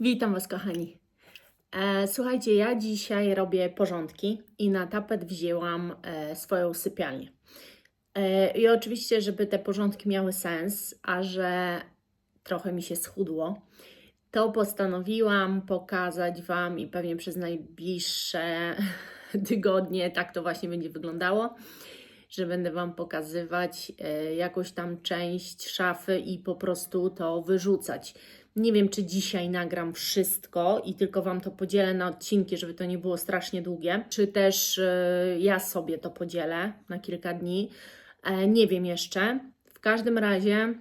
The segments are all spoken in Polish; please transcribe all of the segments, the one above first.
Witam Was, kochani. E, słuchajcie, ja dzisiaj robię porządki i na tapet wzięłam e, swoją sypialnię. E, I oczywiście, żeby te porządki miały sens, a że trochę mi się schudło, to postanowiłam pokazać Wam i pewnie przez najbliższe tygodnie tak to właśnie będzie wyglądało, że będę Wam pokazywać e, jakąś tam część szafy i po prostu to wyrzucać. Nie wiem, czy dzisiaj nagram wszystko i tylko Wam to podzielę na odcinki, żeby to nie było strasznie długie, czy też e, ja sobie to podzielę na kilka dni. E, Nie wiem jeszcze. W każdym razie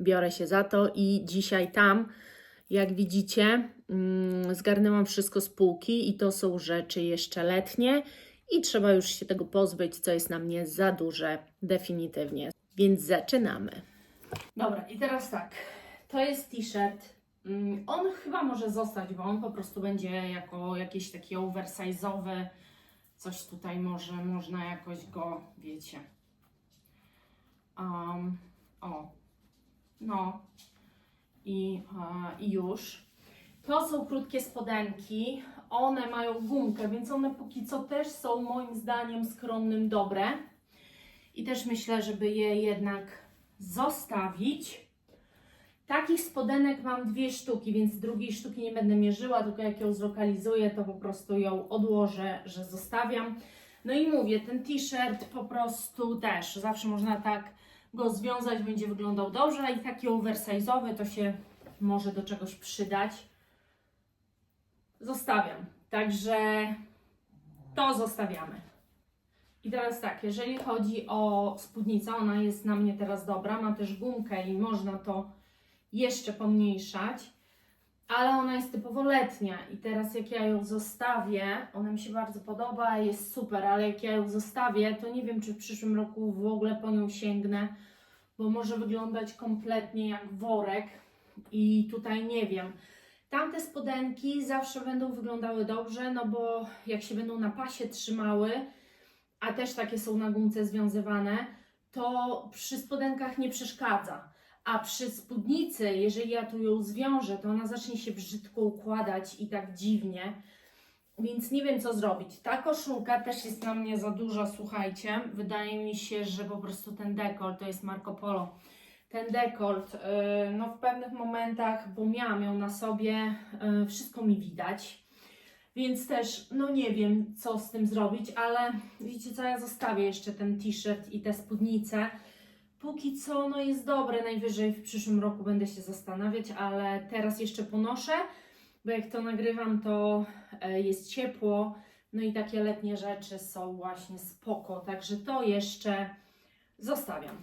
biorę się za to i dzisiaj tam, jak widzicie, mm, zgarnęłam wszystko z półki i to są rzeczy jeszcze letnie i trzeba już się tego pozbyć, co jest na mnie za duże definitywnie. Więc zaczynamy. Dobra, i teraz tak. To jest t-shirt. Mm, On chyba może zostać, bo on po prostu będzie jako jakiś taki oversize'owy. Coś tutaj może można jakoś go, wiecie. Um, o, no i, e, i już. To są krótkie spodenki. One mają gumkę, więc one póki co też są moim zdaniem skromnym dobre. I też myślę, żeby je jednak zostawić. Takich spodenek mam dwie sztuki, więc drugiej sztuki nie będę mierzyła, tylko jak ją zlokalizuję, to po prostu ją odłożę, że zostawiam. No i mówię, ten t-shirt po prostu też, zawsze można tak go związać, będzie wyglądał dobrze i taki oversize'owy to się może do czegoś przydać. Zostawiam. Także to zostawiamy. I teraz tak, jeżeli chodzi o spódnicę, ona jest na mnie teraz dobra, ma też gumkę i można to jeszcze pomniejszać, ale ona jest typowo letnia i teraz jak ja ją zostawię, ona mi się bardzo podoba, jest super, ale jak ja ją zostawię, to nie wiem, czy w przyszłym roku w ogóle po nią sięgnę, bo może wyglądać kompletnie jak worek i tutaj nie wiem. Tamte spodenki zawsze będą wyglądały dobrze, no bo jak się będą na pasie trzymały, a też takie są na gumce związywane, to przy spodenkach nie przeszkadza. A przy spódnicy, jeżeli ja tu ją zwiążę, to ona zacznie się brzydko układać i tak dziwnie. Więc nie wiem, co zrobić. Ta koszulka też jest na mnie za duża, słuchajcie. Wydaje mi się, że po prostu ten dekolt to jest Marco Polo. Ten dekolt, yy, no w pewnych momentach, bo miałam ją na sobie, yy, wszystko mi widać. Więc też, no nie wiem, co z tym zrobić, ale wiecie co, ja zostawię jeszcze ten t-shirt i te spódnice. Póki co, no jest dobre, najwyżej w przyszłym roku będę się zastanawiać, ale teraz jeszcze ponoszę, bo jak to nagrywam, to e, jest ciepło, no i takie letnie rzeczy są właśnie spoko, także to jeszcze zostawiam.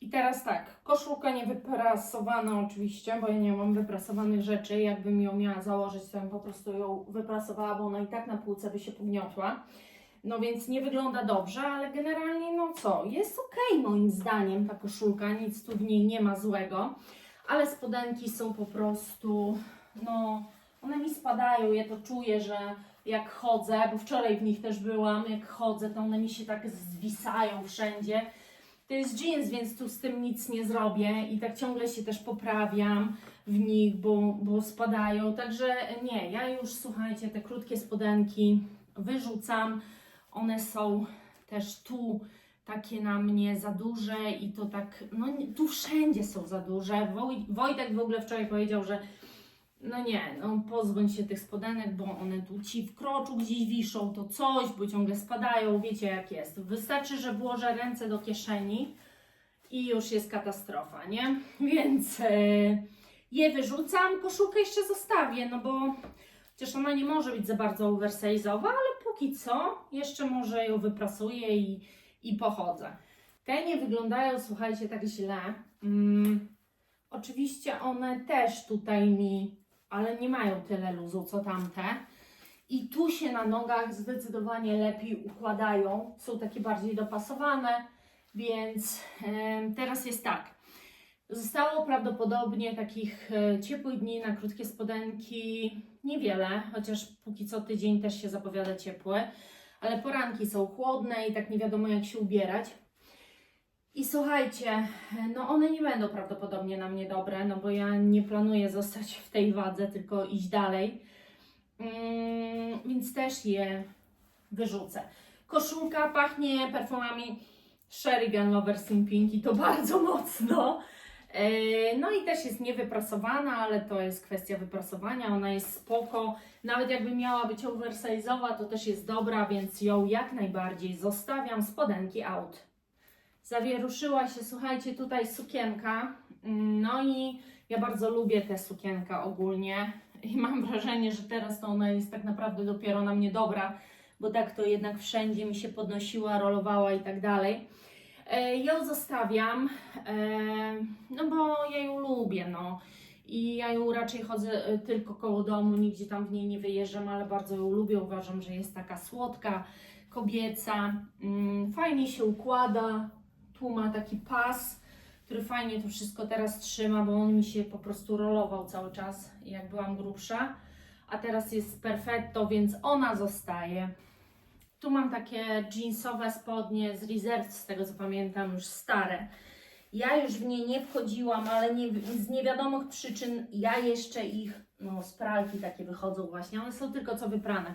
I teraz tak, koszulka nie wyprasowana oczywiście, bo ja nie mam wyprasowanych rzeczy. Jakbym ją miała założyć, to bym po prostu ją wyprasowała, bo ona i tak na półce by się pogniotła. No więc nie wygląda dobrze, ale generalnie no co, jest ok moim zdaniem ta koszulka, nic tu w niej nie ma złego. Ale spodenki są po prostu, no one mi spadają, ja to czuję, że jak chodzę, bo wczoraj w nich też byłam, jak chodzę, to one mi się tak zwisają wszędzie. To jest jeans, więc tu z tym nic nie zrobię i tak ciągle się też poprawiam w nich, bo, bo spadają. Także nie, ja już słuchajcie, te krótkie spodenki wyrzucam. One są też tu takie na mnie za duże i to tak, no tu wszędzie są za duże. Woj, Wojtek w ogóle wczoraj powiedział, że no nie, no pozbądź się tych spodenek, bo one tu ci w kroczu gdzieś wiszą, to coś, bo ciągle spadają, wiecie jak jest. Wystarczy, że włożę ręce do kieszeni i już jest katastrofa, nie? Więc e, je wyrzucam, koszulkę jeszcze zostawię, no bo chociaż ona nie może być za bardzo oversize'owa, ale póki co jeszcze może ją wyprasuję i, i pochodzę. Te nie wyglądają, słuchajcie, tak źle. Mm, oczywiście one też tutaj mi ale nie mają tyle luzu co tamte. I tu się na nogach zdecydowanie lepiej układają, są takie bardziej dopasowane, więc em, teraz jest tak. Zostało prawdopodobnie takich e, ciepłych dni na krótkie spodenki niewiele, chociaż póki co tydzień też się zapowiada ciepły, ale poranki są chłodne i tak nie wiadomo jak się ubierać. I słuchajcie, no one nie będą prawdopodobnie na mnie dobre, no bo ja nie planuję zostać w tej wadze, tylko iść dalej. Mm, więc też je wyrzucę. Koszulka pachnie perfumami Sheridan Lover Pink i to bardzo mocno. E, No i też jest niewyprasowana, ale to jest kwestia wyprasowania. Ona jest spoko. Nawet jakby miała być oversize'owa, to też jest dobra, więc ją jak najbardziej zostawiam. Spodenki out. Zawieruszyła się, słuchajcie, tutaj sukienka. No i ja bardzo lubię tę sukienkę ogólnie. I mam wrażenie, że teraz to ona jest tak naprawdę dopiero na mnie dobra, bo tak to jednak wszędzie mi się podnosiła, rolowała i tak dalej. E, Ją zostawiam, e, no bo ja ją lubię, no. I ja ją raczej chodzę e, tylko koło domu, nigdzie tam w niej nie wyjeżdżam, ale bardzo ją lubię. Uważam, że jest taka słodka, kobieca, mm, fajnie się układa. Tu ma taki pas, który fajnie to wszystko teraz trzyma, bo on mi się po prostu rolował cały czas, jak byłam grubsza. A teraz jest perfetto, więc ona zostaje. Tu mam takie jeansowe spodnie z Reserve, z tego co pamiętam, już stare. Ja już w nie nie wchodziłam, ale nie, z niewiadomych przyczyn ja jeszcze ich, no z pralki takie wychodzą właśnie, one są tylko co wyprane.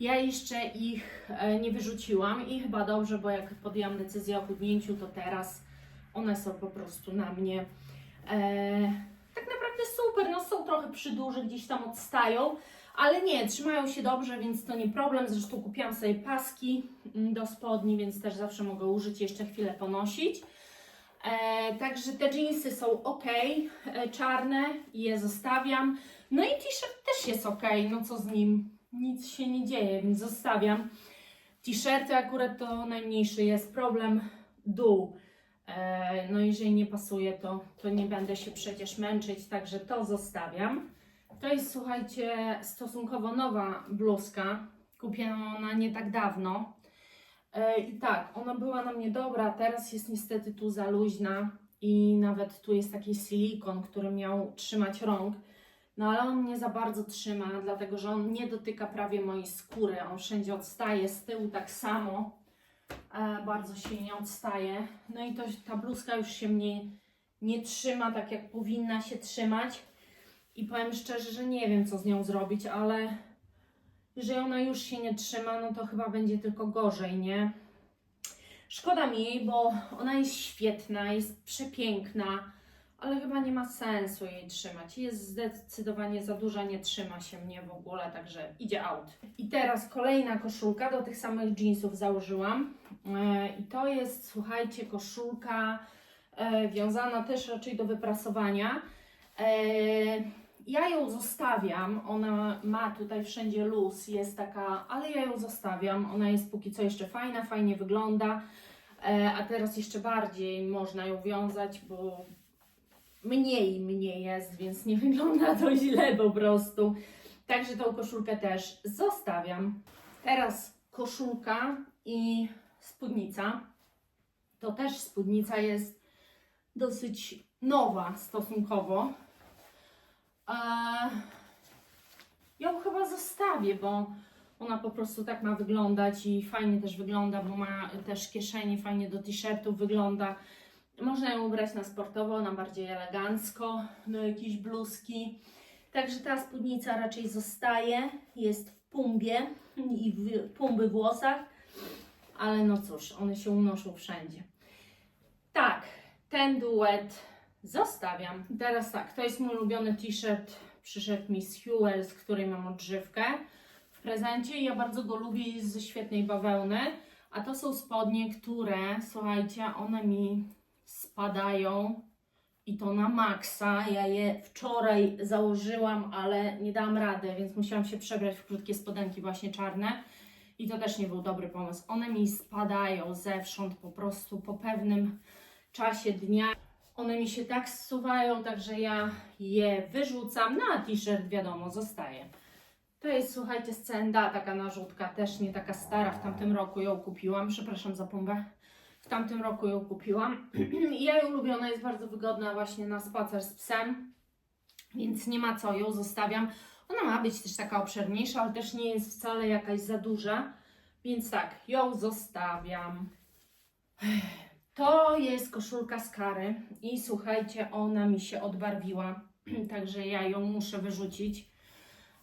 Ja jeszcze ich e, nie wyrzuciłam i chyba dobrze, bo jak podjęłam decyzję o chudnięciu, to teraz one są po prostu na mnie e, tak naprawdę super, no są trochę przyduże, gdzieś tam odstają, ale nie, trzymają się dobrze, więc to nie problem. Zresztą kupiłam sobie paski mm, do spodni, więc też zawsze mogę użyć, jeszcze chwilę ponosić. E, także te jeansy są ok, e, czarne, je zostawiam. No i t-shirt też jest ok, no co z nim? Nic się nie dzieje, więc zostawiam. T-shirty akurat to najmniejszy jest problem. Dół. E, no jeżeli nie pasuje, to, to nie będę się przecież męczyć, także to zostawiam. To jest, słuchajcie, stosunkowo nowa bluzka. Kupiona ona nie tak dawno. E, I tak, ona była na mnie dobra, teraz jest niestety tu za luźna i nawet tu jest taki silikon, który miał trzymać rąk. No ale on nie za bardzo trzyma, dlatego że on nie dotyka prawie mojej skóry. On wszędzie odstaje, z tyłu tak samo. E, bardzo się nie odstaje. No i to, ta bluzka już się mnie nie trzyma tak, jak powinna się trzymać. I powiem szczerze, że nie wiem, co z nią zrobić, ale jeżeli ona już się nie trzyma, no to chyba będzie tylko gorzej, nie? Szkoda mi jej, bo ona jest świetna, jest przepiękna, ale chyba nie ma sensu jej trzymać. Jest zdecydowanie za duża, nie trzyma się mnie w ogóle, także idzie out. I teraz kolejna koszulka, do tych samych jeansów założyłam. E, I to jest, słuchajcie, koszulka e, wiązana też raczej do wyprasowania. E, ja ją zostawiam, ona ma tutaj wszędzie luz, jest taka, ale ja ją zostawiam. Ona jest póki co jeszcze fajna, fajnie wygląda, e, a teraz jeszcze bardziej można ją wiązać, bo mniej mnie jest, więc nie wygląda to źle po prostu. Także tą koszulkę też zostawiam. Teraz koszulka i spódnica. To też spódnica jest dosyć nowa stosunkowo. Eee, ją chyba zostawię, bo ona po prostu tak ma wyglądać i fajnie też wygląda, bo ma też kieszenie, fajnie do t-shirtów wygląda. Można ją ubrać na sportowo, na bardziej elegancko, do jakiejś bluzki. Także ta spódnica raczej zostaje, jest w pumbie i w pumby włosach, ale no cóż, one się unoszą wszędzie. Tak, ten duet Zostawiam. Teraz tak, to jest mój ulubiony t-shirt. Przyszedł mi z Huel, z której mam odżywkę w prezencie. Ja bardzo go lubię, jest ze świetnej bawełny. A to są spodnie, które, słuchajcie, one mi spadają i to na maksa. Ja je wczoraj założyłam, ale nie dałam rady, więc musiałam się przebrać w krótkie spodenki właśnie czarne. I to też nie był dobry pomysł. One mi spadają zewsząd po prostu po pewnym czasie dnia. One mi się tak zsuwają, także ja je wyrzucam. No a t-shirt wiadomo, zostaje. To jest, słuchajcie, C&A taka narzutka, też nie taka stara. W tamtym roku ją kupiłam. Przepraszam za pompę. W tamtym roku ją kupiłam. I ja ją lubię, ona jest bardzo wygodna właśnie na spacer z psem. Więc nie ma co, ją zostawiam. Ona ma być też taka obszerniejsza, ale też nie jest wcale jakaś za duża. Więc tak, ją zostawiam. To jest koszulka z kary i słuchajcie, ona mi się odbarwiła, także ja ją muszę wyrzucić.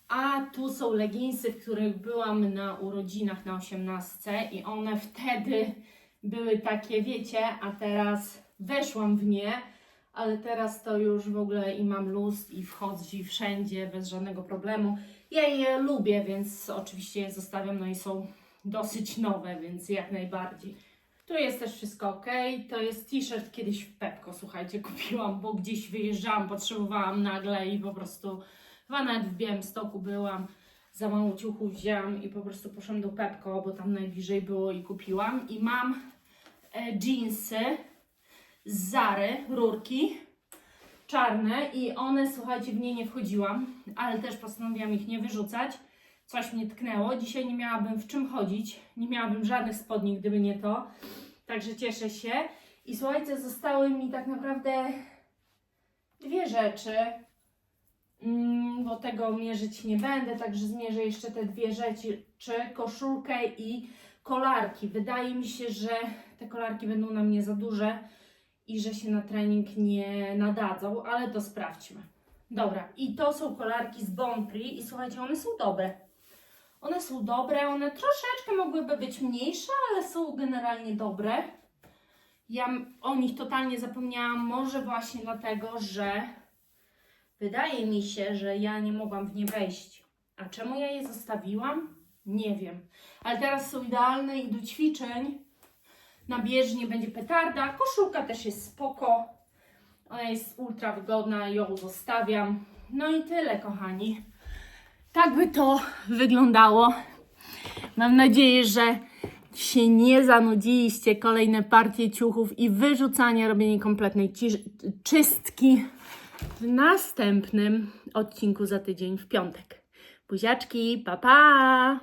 A tu są leginsy, w których byłam na urodzinach na 18 i one wtedy były takie, wiecie, a teraz weszłam w nie, ale teraz to już w ogóle i mam luz i wchodzi wszędzie bez żadnego problemu. Ja je lubię, więc oczywiście je zostawiam, no i są dosyć nowe, więc jak najbardziej. Tu jest też wszystko ok. To jest t-shirt kiedyś w Pepko, słuchajcie, kupiłam, bo gdzieś wyjeżdżałam, potrzebowałam nagle i po prostu chyba nawet w Białymstoku byłam, za mało ciuchów wzięłam i po prostu poszłam do Pepko, bo tam najbliżej było i kupiłam. I mam e, jeansy z Zary, rurki, czarne i one, słuchajcie, w nie nie wchodziłam, ale też postanowiłam ich nie wyrzucać. Coś mnie tknęło. Dzisiaj nie miałabym w czym chodzić, nie miałabym żadnych spodni, gdyby nie to. Także cieszę się. I słuchajcie, zostały mi tak naprawdę dwie rzeczy, mm, bo tego mierzyć nie będę, także zmierzę jeszcze te dwie rzeczy, czy koszulkę i kolarki. Wydaje mi się, że te kolarki będą na mnie za duże i że się na trening nie nadadzą, ale to sprawdźmy. Dobra, i to są kolarki z Bonprix i słuchajcie, one są dobre. One są dobre, one troszeczkę mogłyby być mniejsze, ale są generalnie dobre. Ja o nich totalnie zapomniałam, może właśnie dlatego, że wydaje mi się, że ja nie mogłam w nie wejść. A czemu ja je zostawiłam? Nie wiem. Ale teraz są idealne i do ćwiczeń na bieżni będzie petarda. Koszulka też jest spoko. Ona jest ultra wygodna, ją zostawiam. No i tyle, kochani. Tak by to wyglądało. Mam nadzieję, że się nie zanudziliście. Kolejne partie ciuchów i wyrzucanie, robienie kompletnej czystki w następnym odcinku za tydzień w piątek. Buziaczki, pa pa!